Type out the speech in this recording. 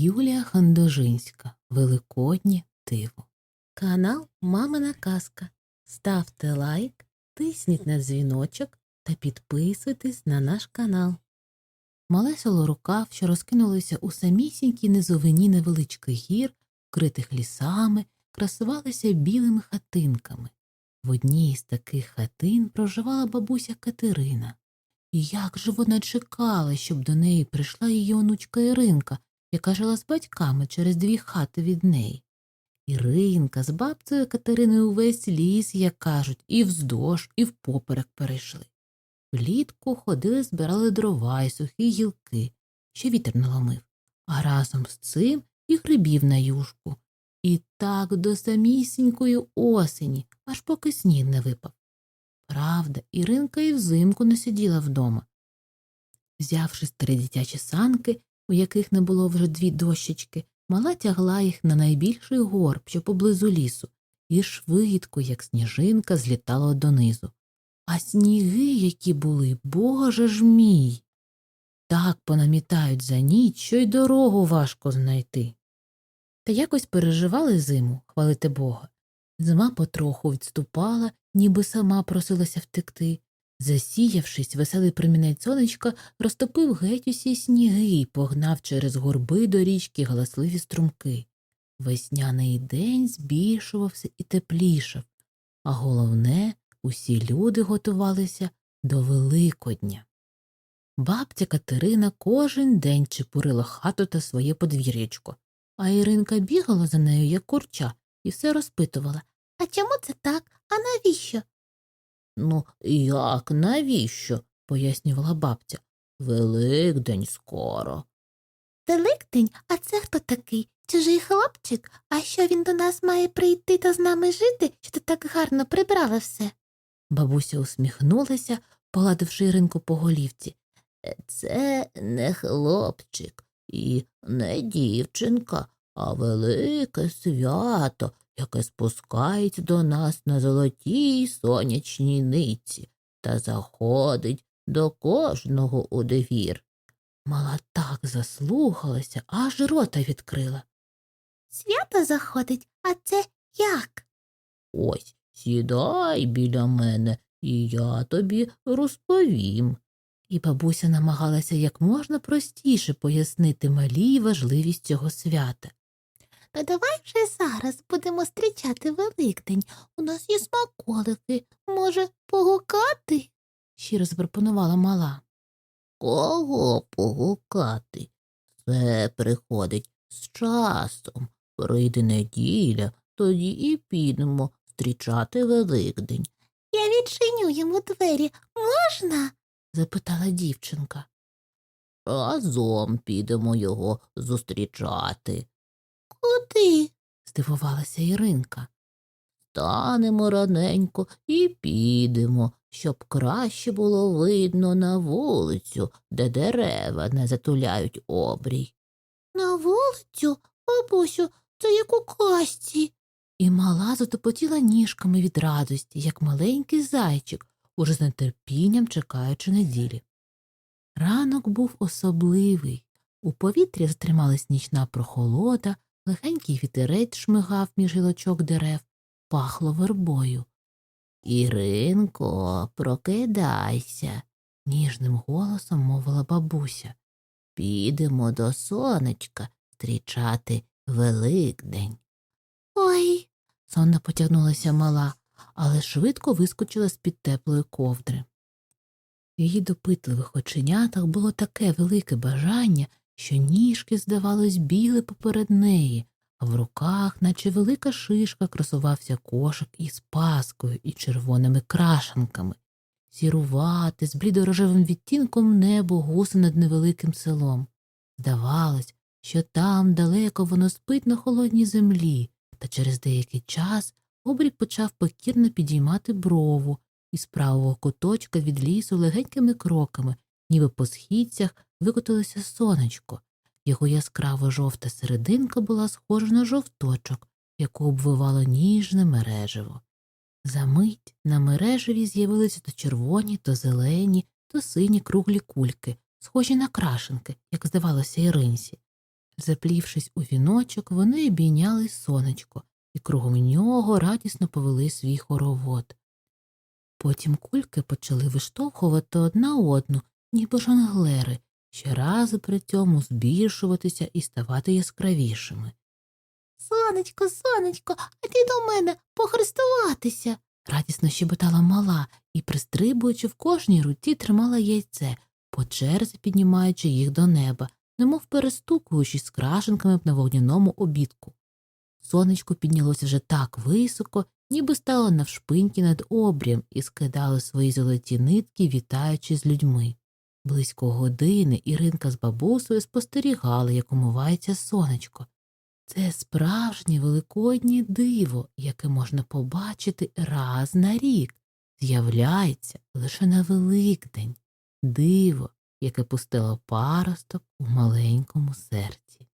Юлія Хандожинська. Великоднє диво. Канал Мамина Казка. Ставте лайк, тисніть на дзвіночок та підписуйтесь на наш канал. Мале село Рукав, що розкинулося у самісінькій низовині невеличких гір, вкритих лісами, красувалися білими хатинками. В одній з таких хатин проживала бабуся Катерина. І як же вона чекала, щоб до неї прийшла її онучка Іринка, яка жила з батьками через дві хати від неї. Іринка з бабцею Катериною увесь ліс, як кажуть, і вздовж, і впоперек перейшли. Влітку ходили, збирали дрова й сухі гілки, що вітер наломив, а разом з цим і грибів на юшку. І так до самісінької осені, аж поки сніг не випав. Правда, Іринка і взимку не сиділа вдома. Взявши старі дитячі санки, у яких не було вже дві дощечки, мала тягла їх на найбільший горб, що поблизу лісу, і швидко, як сніжинка, злітала донизу. А сніги, які були, боже ж мій. Так понамітають за ніч, що й дорогу важко знайти. Та якось переживали зиму, хвалити Бога. Зима потроху відступала, ніби сама просилася втекти. Засіявшись, веселий промінець сонечка розтопив геть усі сніги і погнав через горби до річки галасливі струмки. Весняний день збільшувався і теплішав, а головне, усі люди готувалися до Великодня. Бабця Катерина кожен день чепурила хату та своє подвір'ячко, а Іринка бігала за нею, як курча, і все розпитувала А чому це так? А навіщо? Ну, як навіщо? пояснювала бабця. Великдень скоро. Великдень, а це хто такий? Чужий хлопчик? А що він до нас має прийти та з нами жити, що ти так гарно прибрала все? Бабуся усміхнулася, погладивши Іринку по голівці. «Е, Це не хлопчик і не дівчинка, а велике свято, яке спускається до нас на золотій сонячній ниці та заходить до кожного у двір. Мала так заслухалася, аж рота відкрила. Свято заходить, а це як? Ось сідай біля мене, і я тобі розповім. І бабуся намагалася як можна простіше пояснити малій важливість цього свята. Та давай вже зараз будемо зустрічати Великдень. У нас є смаколики. Може, погукати? щиро запропонувала мала. Кого погукати? Все приходить з часом. Прийде неділя, тоді і підемо зустрічати Великдень, Я відчиню йому двері. Можна? запитала дівчинка. Разом підемо його зустрічати, Куди? здивувалася Іринка. Станемо раненько і підемо, щоб краще було видно на вулицю, де дерева не затуляють обрій. На вулицю? Бабусю, це як у касті. І мала затопотіла ніжками від радості, як маленький зайчик, уже з нетерпінням чекаючи неділі. Ранок був особливий. У повітрі затрималась нічна прохолода, легенький вітерець шмигав між гілочок дерев, пахло вербою. Іринко, прокидайся, ніжним голосом мовила бабуся. Підемо до сонечка зустрічати Великдень. Ой, Сонна потягнулася мала, але швидко вискочила з-під теплої ковдри. В її допитливих оченятах було таке велике бажання, що ніжки, здавалось, біли поперед неї, а в руках, наче велика шишка, красувався кошик із паскою і червоними крашанками. Сірувати з блідорожевим відтінком небо гусе над невеликим селом. Здавалось, що там далеко воно спить на холодній землі, та через деякий час обрій почав покірно підіймати брову і з правого куточка від лісу легенькими кроками, ніби по східцях викотилося сонечко. Його яскраво жовта серединка була схожа на жовточок, яку обвивало ніжне мережево. Замить на мережеві з'явилися то червоні, то зелені, то сині круглі кульки, схожі на крашенки, як здавалося Іринсі. Заплівшись у віночок, вони обійняли сонечко і кругом нього радісно повели свій хоровод. Потім кульки почали виштовхувати одна одну, ніби жонглери, щоразу при цьому збільшуватися і ставати яскравішими. Сонечко, сонечко, а ти до мене похрестуватися. Радісно щебетала мала і, пристрибуючи в кожній руці, тримала яйце, по черзі піднімаючи їх до неба, немов перестукуючись з крашенками на вогняному обідку. Сонечко піднялося вже так високо, ніби стало навшпиньки над обрієм і скидало свої золоті нитки, вітаючи з людьми. Близько години Іринка з бабусею спостерігали, як умивається сонечко. Це справжнє великоднє диво, яке можна побачити раз на рік, з'являється лише на Великдень, диво, яке пустило паросток у маленькому серці.